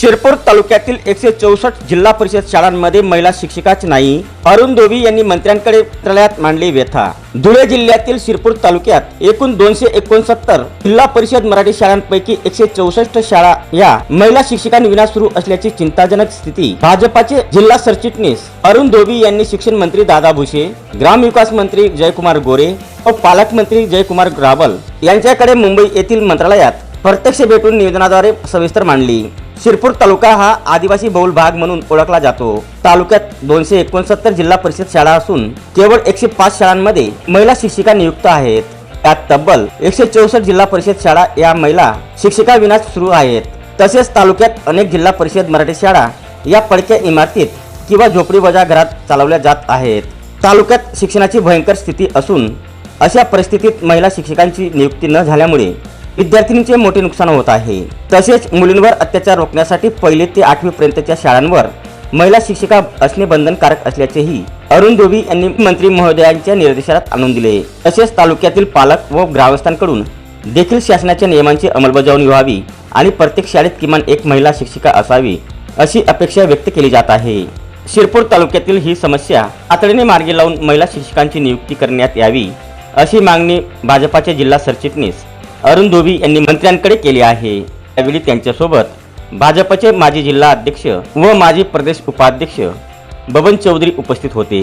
शिरपूर तालुक्यातील एकशे चौसष्ट जिल्हा परिषद शाळांमध्ये महिला शिक्षिकाच नाही. अरुण दोवी यांनी मंत्र्यांकडे मंत्रालयात मांडली व्यथा. धुळे जिल्ह्यातील शिरपूर तालुक्यात एकूण दोनशे एकोणसत्तर जिल्हा परिषद मराठी शाळांपैकी एकशे चौसष्ट शाळा या महिला शिक्षकांविना सुरू असल्याची चिंताजनक स्थिती. भाजपाचे जिल्हा सरचिटणीस अरुण धोबी यांनी शिक्षण मंत्री दादा भुसे ग्रामविकास मंत्री जयकुमार गोरे व पालकमंत्री जयकुमार ग्रावल यांच्याकडे मुंबई येथील मंत्रालयात प्रत्यक्ष भेटून निवेदनाद्वारे सविस्तर मांडली. शिरपूर तालुका हा आदिवासी बहुल भाग म्हणून ओळखला जातो. तालुक्यात दोनशे एकोणसत्तर जिल्हा परिषद शाळा असून केवळ एकशे पाच शाळांमध्ये महिला शिक्षिका नियुक्त आहेत. त्यात तब्बल एकशे चौसष्ट जिल्हा परिषद शाळा या महिला शिक्षिका विनाच सुरू आहेत. तसेच तालुक्यात अनेक जिल्हा परिषद मराठी शाळा या पडक्या इमारतीत किंवा झोपडी वजा घरात चालवल्या जात आहेत. तालुक्यात शिक्षणाची भयंकर स्थिती असून अशा परिस्थितीत महिला शिक्षकांची नियुक्ती न झाल्यामुळे विद्यार्थिनींचे मोठे नुकसान होत आहे. तसेच मुलींवर अत्याचार रोखण्यासाठी पहिले ते आठवी पर्यंतच्या शाळांवर महिला शिक्षिका असणे बंधनकारक असल्याचेही अरुण दोबी यांनी मंत्री महोदयांच्या निर्देशात आणून दिले. तसेच तालुक्यातील पालक व ग्रामस्थांकडून देखील शासनाच्या नियमांची अंमलबजावणी व्हावी आणि प्रत्येक शाळेत किमान एक महिला शिक्षिका असावी अशी अपेक्षा व्यक्त केली जात आहे. शिरपूर तालुक्यातील ही समस्या तातडीने मार्गी लावून महिला शिक्षकांची नियुक्ती करण्यात यावी अशी मागणी भाजपाचे जिल्हा सरचिटणीस अरुण धोबी यांनी मंत्र्यांकडे केले आहे. त्यावेळी त्यांच्यासोबत भाजपचे माजी जिल्हा अध्यक्ष व माजी प्रदेश उपाध्यक्ष बबन चौधरी उपस्थित होते.